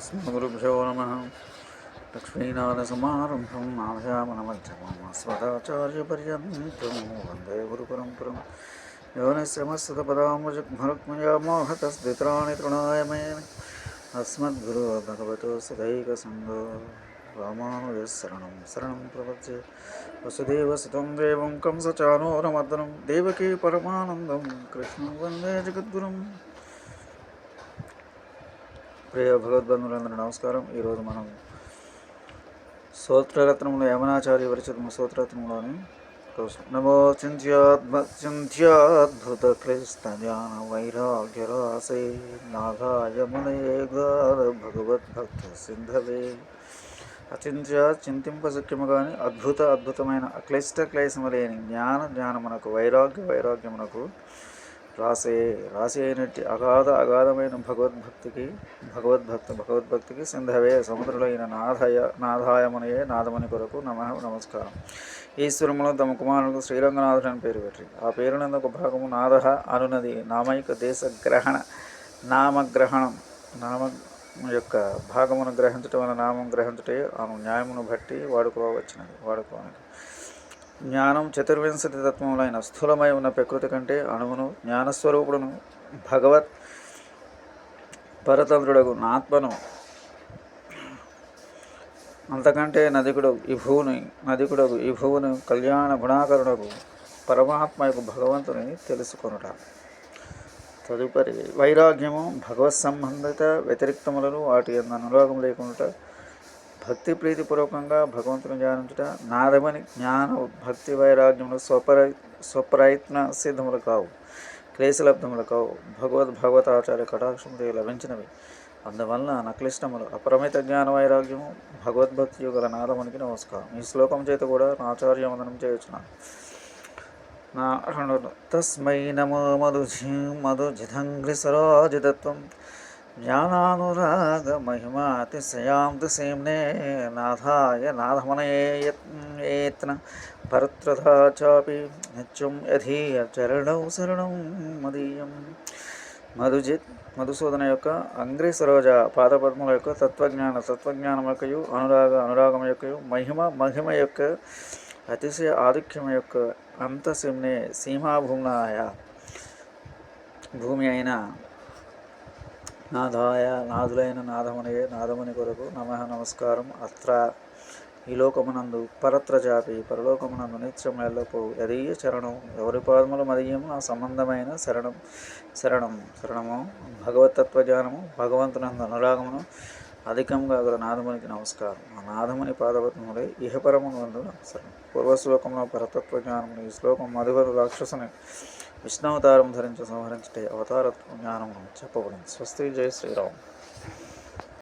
अस्मद्गुरुभ्यो नमः लक्ष्मीनाथसमारम्भं नाभयामनमध्यमस्मदाचार्यपर्यन्तं वन्दे गुरुपरम्परं योनिश्रमस्तपदाम्बुजमरुक्मयामोहतस्थित्राणि तृणाय मेन अस्मद्गुरो भगवतो सदैकसङ्गो रामानुजशरणं शरणं प्रपद्ये वसुदेवसुतं देवं कंसचानूरमर्दनं देवकी परमानन्दं कृष्णं वन्दे जगद्गुरुम् ప్రియ భగవద్బంధువులందరూ నమస్కారం. ఈరోజు మనం సూత్రరత్నంలో యమనాచార్య విరచిత సూత్రరత్నంలోని రోజు నమో చింత్యాద్భుత క్లిష్టజ్ఞాన వైరాగ్యరాసే నాగాయమునయే గార భగవద్భక్త సింధవే అచింత్య చింతింప శక్యము కానీ అద్భుత అద్భుతమైన అక్లిష్ట క్లేశము లేని జ్ఞాన జ్ఞానమునకు వైరాగ్య వైరాగ్యమునకు రాసే రాసి అయినట్టి అగాధ అగాధమైన భగవద్భక్తికి భగవద్భక్తి భగవద్భక్తికి సింధవే సముద్రులైన నాథయ నాదాయమునయే నాదమని కొరకు నమ నమస్కారం. ఈశ్వరములు తమ కుమారులకు శ్రీరంగనాథుడు అని పేరు పెట్టి ఆ పేరునందు ఒక భాగము నాద అనునది నామైక దేశ గ్రహణ నామగ్రహణం నామ యొక్క భాగమును గ్రహించటం వల్ల నామం గ్రహించటే అను న్యాయమును బట్టి వాడుకోవచ్చినది వాడుకోవడానికి జ్ఞానం చతుర్వింశతి తత్వములైన స్థూలమై ఉన్న ప్రకృతి కంటే అణువును జ్ఞానస్వరూపుడును భగవత్ పరతంత్రుడకు ఆత్మను. అంతకంటే నదికుడు ఈ భూని నదికుడకు ఈ భూవును కళ్యాణ గుణాకరుడకు పరమాత్మకు భగవంతుని తెలుసుకొనుట. తదుపరి వైరాగ్యము భగవత్ సంబంధిత వ్యతిరిక్తములను వాటి ఎందు అనురాగం లేకుండా భక్తి ప్రీతిపూర్వకంగా భగవంతుని ధ్యానించుట నాదమని జ్ఞాన భక్తి వైరాగ్యములు స్వపర స్వప్రయత్న సిద్ధములు కావు క్లేశలబ్ధములు కావు. భగవద్ భగవత్ ఆచార్య కటాక్షములు లభించినవి. అందువలన నక్లిష్టములు అపరిమిత జ్ఞాన వైరాగ్యము భగవద్భక్తి గల నాదమునికి నమస్కారం. ఈ శ్లోకం చేత కూడా ఆచార్య వందనం చేయొచ్చున్నాను నా తస్మై నమో మధు మధుజిధంగ్రి సరోజితత్వం. జ్ఞానానురాగ మహిమాతిశయాంతి సేమ్నే నాథాయ నాథమనయేత్న పరత్రథా చాపి నిత్యం యధీయ చరణం శరణం మదీయం. మధుజిత్ మధుసూదన యొక్క అంగ్రీ సరోజ పాదపద్మల యొక్క తత్వజ్ఞాన తత్వజ్ఞానం యొక్కయు అనురాగ అనురాగం యొక్కయు మహిమ మహిమ యొక్క అతిశయ ఆధిక్యం యొక్క అంతసిమ్నే సీమాభూమ్నాయ భూమి అయిన నాదాయ నాదులైన నాదమునియే నాదముని కొరకు నమ నమస్కారం. అత్ర ఈ లోకమునందు పరత్ర జాపి పరలోకమునందు నిత్యం ఎల్లపో యదీయ చరణం ఎవరి పాదములు మదీయము ఆ సంబంధమైన శరణం శరణం శరణము భగవతత్వ జ్ఞానము భగవంతునందు అనురాగమును అధికంగా గల నాదమునికి నమస్కారం. ఆ నాదముని పాదపద్మములే ఇహపరమునందు వందు నమస్కారం పూర్వశ్లోకంలో పరతత్వజ్ఞానమును ఈ శ్లోకం మధువరు రాక్షసుని విష్ణావతారం ధరించి సంహరించటే అవతారత్వ జ్ఞానం చెప్పబడింది. స్వస్తి జయ శ్రీరామ్.